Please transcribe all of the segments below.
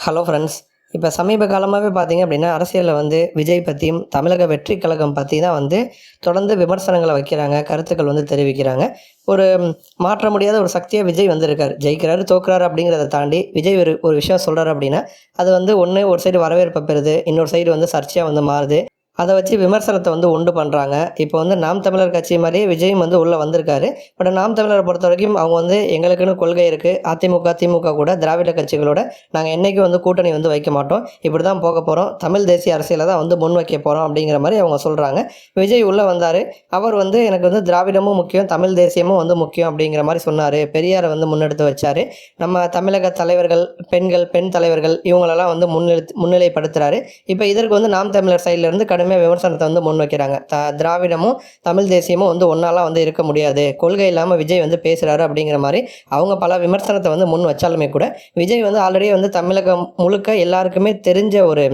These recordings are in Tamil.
ஹலோ ஃப்ரெண்ட்ஸ் இப்போ சமீப காலமாகவே பார்த்தீங்க அப்படின்னா அரசியலில் வந்து விஜய் பற்றியும் தமிழக வெற்றி கழகம் பற்றி தான் வந்து தொடர்ந்து விமர்சனங்களை வைக்கிறாங்க கருத்துக்கள் வந்து தெரிவிக்கிறாங்க. ஒரு மாற்ற முடியாத ஒரு சக்தியாக விஜய் வந்திருக்கார். ஜெயிக்கிறாரு தோக்குறாரு அப்படிங்கிறத தாண்டி விஜய் ஒரு ஒரு விஷயம் சொல்கிறாரு அப்படின்னா அது வந்து ஒன்று ஒரு சைடு வரவேற்பை பெறுது இன்னொரு சைடு வந்து சர்ச்சையாக வந்து மாறுது. அதை வச்சு விமர்சனத்தை வந்து உண்டு பண்ணுறாங்க இப்போ வந்து நாம் தமிழர் கட்சி மாதிரியே விஜயும் வந்து உள்ளே வந்திருக்காரு. பட் நாம் தமிழரை பொறுத்த வரைக்கும் அவங்க வந்து எங்களுக்குன்னு கொள்கை இருக்குது அதிமுக திமுக கூட திராவிட கட்சிகளோட நாங்கள் என்றைக்கும் வந்து கூட்டணி வந்து வைக்க மாட்டோம். இப்படி தான் போக போகிறோம் தமிழ் தேசிய அரசியலை தான் வந்து முன் வைக்க போகிறோம் அப்படிங்கிற மாதிரி அவங்க சொல்கிறாங்க விஜய் உள்ளே வந்தார். அவர் வந்து எனக்கு வந்து திராவிடமும் முக்கியம் தமிழ் தேசியமும் வந்து முக்கியம் அப்படிங்கிற மாதிரி சொன்னார். பெரியாரை வந்து முன்னெடுத்து வச்சார். நம்ம தமிழக தலைவர்கள் பெண்கள் பெண் தலைவர்கள் இவங்களெல்லாம் வந்து முன்னிலை முன்னிலைப்படுத்துகிறாரு இப்போ இதற்கு வந்து நாம் தமிழர் சைட்லேருந்து எல்லாருமே விமர்சனத்தை வந்து முன் வைக்கிறாங்க. த திராவிடமும் தமிழ் தேசியமும் வந்து ஒன்றாலாம் வந்து இருக்க முடியாது. கொள்கை இல்லாமல் விஜய் வந்து பேசுகிறாரு அப்படிங்கிற மாதிரி அவங்க பல விமர்சனத்தை வந்து முன் வச்சாலுமே கூட விஜய் வந்து ஆல்ரெடி வந்து தமிழகம் முழுக்க எல்லாருக்குமே தெரிஞ்ச ஒரு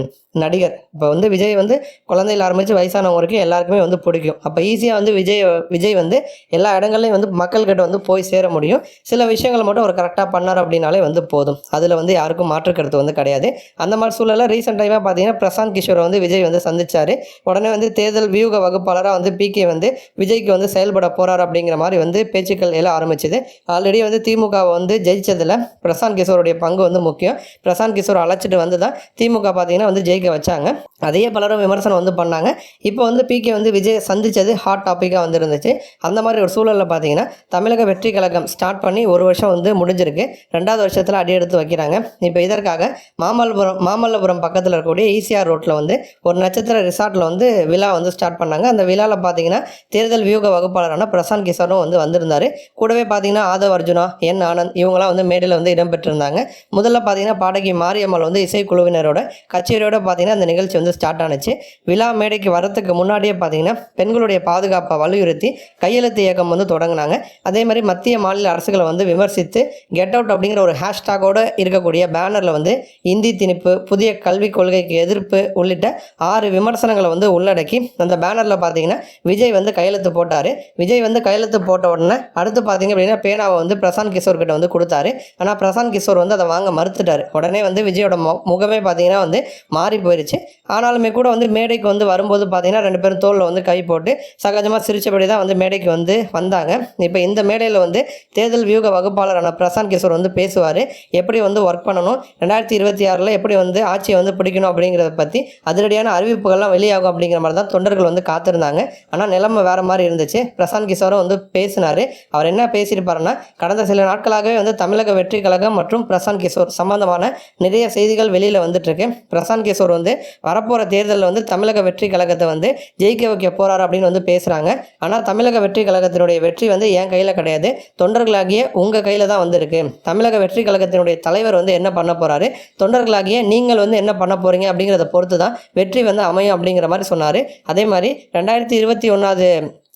நடிகர். இப்போ வந்து விஜய் வந்து குழந்தையில் ஆரம்பித்து வயசானவங்க வரைக்கும் எல்லாருக்குமே வந்து பிடிக்கும். அப்போ ஈஸியாக வந்து விஜய் விஜய் வந்து எல்லா இடங்கள்லையும் வந்து மக்கள்கிட்ட வந்து போய் சேர முடியும். சில விஷயங்களை மட்டும் அவர் கரெக்டாக பண்ணார் அப்படின்னாலே வந்து போதும். அதில் வந்து யாருக்கும் மாற்று கருத்து வந்து கிடையாது. அந்த மாதிரி சூழலில் ரீசெண்ட் டைமாக பார்த்தீங்கன்னா பிரசாந்த் கிஷோரை வந்து விஜய் வந்து சந்திச்சார். உடனே வந்து தேர்தல் வியூக வகுப்பாளராக வந்து பிகே வந்து விஜய்க்கு வந்து செயல்பட போகிறார் அப்படிங்கிற மாதிரி வந்து பேச்சுக்கள் எல்லாம் ஆரம்பிச்சது. ஆல்ரெடி வந்து திமுக வந்து ஜெயிச்சதில் பிரசாந்த் கிஷோருடைய பங்கு வந்து முக்கியம். பிரசாந்த் கிஷோர் அழைச்சிட்டு வந்து தான் திமுக பார்த்தீங்கன்னா வந்து ஜெயிக்க வச்சாங்க. அதையே பலரும் விமர்சனம் வந்து பண்ணாங்க. இப்போ வந்து பிகே வந்து விஜய் சந்திச்சது ஹாட் டாப்பிக்காக வந்துருந்துச்சு. அந்த மாதிரி ஒரு சூழலில் பார்த்தீங்கன்னா தமிழக வெற்றி கழகம் ஸ்டார்ட் பண்ணி ஒரு வருஷம் வந்து முடிஞ்சிருக்கு. ரெண்டாவது வருஷத்தில் அடி எடுத்து வைக்கிறாங்க. இப்போ இதற்காக மாமல்லபுரம் மாமல்லபுரம் பக்கத்தில் இருக்கக்கூடிய ஈசிஆர் ரோட்டில் வந்து ஒரு நட்சத்திர ரிசார்ட்டில் வந்து விழா வந்து ஸ்டார்ட் பண்ணாங்க. அந்த விழாவில் பார்த்தீங்கன்னா தேர்தல் வியூக வகுப்பாளரான பிரசாந்த் கிஷோரும் வந்து வந்திருந்தார். கூடவே பார்த்தீங்கன்னா ஆதவ் அர்ஜுனா என் ஆனந்த் இவங்களாம் வந்து மேடையில் வந்து இடம்பெற்றிருந்தாங்க. முதல்ல பார்த்தீங்கன்னா பாடகி மாரியம்மாள் வந்து இசைக்குழுவினரோட கச்சேரியோட பார்த்தீங்கன்னா அந்த நிகழ்ச்சி வந்து ஸ்டார்ட் ஆனுச்சு. விழா மேடைக்கு வரத்துக்கு முன்னாடியே பார்த்தீங்கன்னா பெண்களுடைய பாதுகாப்பை வலியுறுத்தி கையெழுத்து இயக்கம் வந்து தொடங்கினாங்க. அதே மாதிரி மத்திய மாநில அரசுகளை வந்து விமர்சித்து கெட் அவுட் அப்படிங்கிற ஒரு ஹேஷ்டாகோடு இருக்கக்கூடிய பேனரில் வந்து இந்தி திணிப்பு புதிய கல்விக் கொள்கைக்கு எதிர்ப்பு உள்ளிட்ட ஆறு விமர்சனங்கள் வந்து உள்ளடக்கி அந்த பேனரில் பார்த்தீங்கன்னா விஜய் வந்து கையெழுத்து போட்டார். விஜய் வந்து கையெழுத்து போட்ட உடனே அடுத்து பார்த்தீங்க அப்படின்னா பேனாவை வந்து பிரசாந்த் கிஷோர் கிட்ட வந்து கொடுத்தாரு. ஆனால் பிரசாந்த் கிஷோர் வந்து அதை வாங்க மறுத்துட்டார். உடனே வந்து விஜயோட முகமே பார்த்தீங்கன்னா வந்து மாறி போயிருச்சு. ஆனாலுமே கூட வந்து மேடைக்கு வந்து வரும்போது பார்த்தீங்கன்னா ரெண்டு பேரும் தோலில் வந்து கை போட்டு சகஜமாக சிரிச்சபடி தான் வந்து மேடைக்கு வந்து வந்தாங்க. இப்போ இந்த மேடையில் வந்து தேர்தல் வியூக வகுப்பாளரான பிரசாந்த் கிஷோர் வந்து பேசுவார். எப்படி வந்து ஒர்க் பண்ணணும்? ரெண்டாயிரத்தி இருபத்தி ஆறில் எப்படி வந்து ஆட்சியை வந்து பிடிக்கணும் அப்படிங்கிறத பற்றி அதிரடியான அறிவிப்புகள்லாம் வெளியே வெளியாகும் அப்படிங்கிற மாதிரி தான் தொண்டர்கள் வந்து காத்திருந்தாங்க. ஆனால் நிலைமை வேறு மாதிரி இருந்துச்சு. பிரசாந்த் கிஷோரும் வந்து பேசினார். அவர் என்ன பேசியிருப்பாருன்னா கடந்த சில நாட்களாகவே வந்து தமிழக வெற்றி கழகம் மற்றும் பிரசாந்த் கிஷோர் சம்பந்தமான நிறைய செய்திகள் வெளியில் வந்துட்டுருக்கு. பிரசாந்த் கிஷோர் வந்து வரப்போகிற தேர்தலில் வந்து தமிழக வெற்றி கழகத்தை வந்து ஜெயிக்க வைக்க போகிறார் அப்படின்னு வந்து பேசுகிறாங்க ஆனால் தமிழக வெற்றி கழகத்தினுடைய வெற்றி வந்து என் கையில் கிடையாது. தொண்டர்களாகிய உங்கள் கையில் தான் வந்திருக்கு. தமிழக வெற்றி கழகத்தினுடைய தலைவர் வந்து என்ன பண்ண போகிறாரு தொண்டர்களாகிய நீங்கள் வந்து என்ன பண்ண போகிறீங்க அப்படிங்கிறத பொறுத்து தான் வெற்றி வந்து அமையும் அப்படிங்கிற மாதிரி சொன்னார். அதே மாதிரி ரெண்டாயிரத்தி இருபத்தி ஒன்றாவது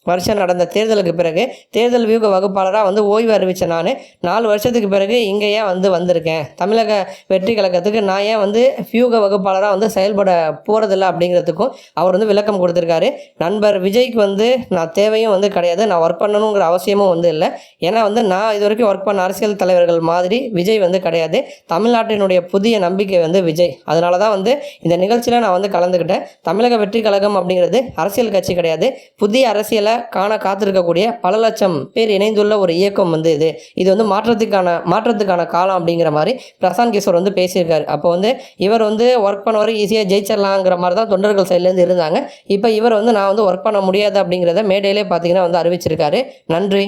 வருஷம் நடந்த தேர்தலுக்கு பிறகு தேர்தல் வியூக வகுப்பாளராக வந்து ஓய்வு அறிவித்த நான் நாலு வருஷத்துக்கு பிறகு இங்கே ஏன் வந்து வந்திருக்கேன்? தமிழக வெற்றி கழகத்துக்கு நான் ஏன் வந்து வியூக வகுப்பாளராக வந்து செயல்பட போகிறதில்ல அப்படிங்கிறதுக்கும் அவர் வந்து விளக்கம் கொடுத்துருக்காரு. நண்பர் விஜய்க்கு வந்து நான் தேவையும் வந்து கிடையாது நான் ஒர்க் பண்ணணுங்கிற அவசியமும் வந்து இல்லை. ஏன்னா வந்து நான் இது வரைக்கும் ஒர்க் பண்ண அரசியல் தலைவர்கள் மாதிரி விஜய் வந்து கிடையாது. தமிழ்நாட்டினுடைய புதிய நம்பிக்கை வந்து விஜய். அதனால தான் வந்து இந்த நிகழ்ச்சியில் நான் வந்து கலந்துக்கிட்டேன். தமிழக வெற்றி கழகம் அப்படிங்கிறது அரசியல் கட்சி கிடையாது. புதிய அரசியலை காண காத்திருக்கக்கூடிய பல லட்சம் பேர் இணைந்துள்ள ஒரு இயக்கம் வந்து இது. இது வந்து மாற்றத்துக்கான மாற்றத்துக்கான காலம் அப்படிங்கிற மாதிரி பிரசாந்த் கிஷோர் வந்து பேசியிருக்காரு. அப்போ வந்து இவர் வந்து ஒர்க் பண்ணவர் ஈஸியாக ஜெயிச்சிடலாங்கிற மாதிரி தான் தொண்டர்கள் சைட்லேருந்து இருந்தாங்க. இப்போ இவர் வந்து நான் வந்து ஒர்க் பண்ண முடியாது அப்படிங்கிறத மேடையிலே பார்த்தீங்கன்னா வந்து அறிவிச்சிருக்காரு. நன்றி.